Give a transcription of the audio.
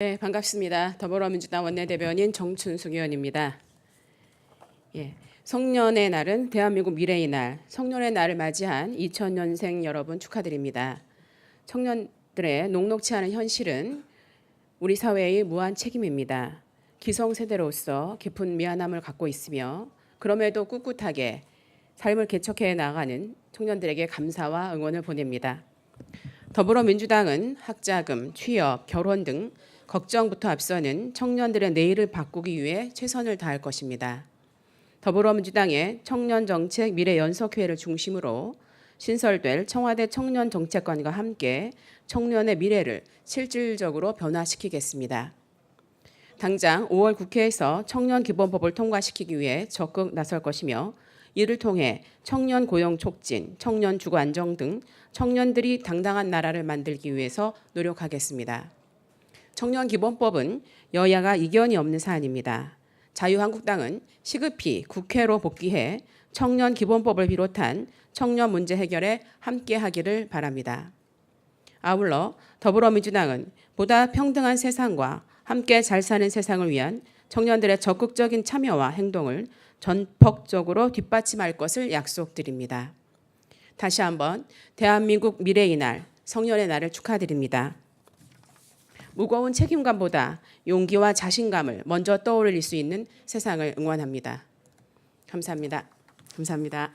네, 반갑습니다. 더불어민주당 원내대변인 정춘숙 의원입니다. 예, 성년의 날은 대한민국 미래의 날, 성년의 날을 맞이한 2000년생 여러분 축하드립니다. 청년들의 녹록치 않은 현실은 우리 사회의 무한 책임입니다. 기성세대로서 깊은 미안함을 갖고 있으며 그럼에도 꿋꿋하게 삶을 개척해 나가는 청년들에게 감사와 응원을 보냅니다. 더불어민주당은 학자금, 취업, 결혼 등 걱정부터 앞서는 청년들의 내일을 바꾸기 위해 최선을 다할 것입니다. 더불어민주당의 청년 정책 미래 연석회를 중심으로 신설될 청와대 청년 정책관과 함께 청년의 미래를 실질적으로 변화시키겠습니다. 당장 5월 국회에서 청년 기본법을 통과시키기 위해 적극 나설 것이며 이를 통해 청년 고용 촉진, 청년 주거 안정 등 청년들이 당당한 나라를 만들기 위해서 노력하겠습니다. 청년 기본법은 여야가 이견이 없는 사안입니다. 자유한국당은 시급히 국회로 복귀해 청년 기본법을 비롯한 청년 문제 해결에 함께하기를 바랍니다. 아울러 더불어민주당은 보다 평등한 세상과 함께 잘 사는 세상을 위한 청년들의 적극적인 참여와 행동을 전폭적으로 뒷받침할 것을 약속드립니다. 다시 한번 대한민국 미래의 날, 성년의 날을 축하드립니다. 무거운 책임감보다 용기와 자신감을 먼저 떠올릴 수 있는 세상을 응원합니다. 감사합니다. 감사합니다.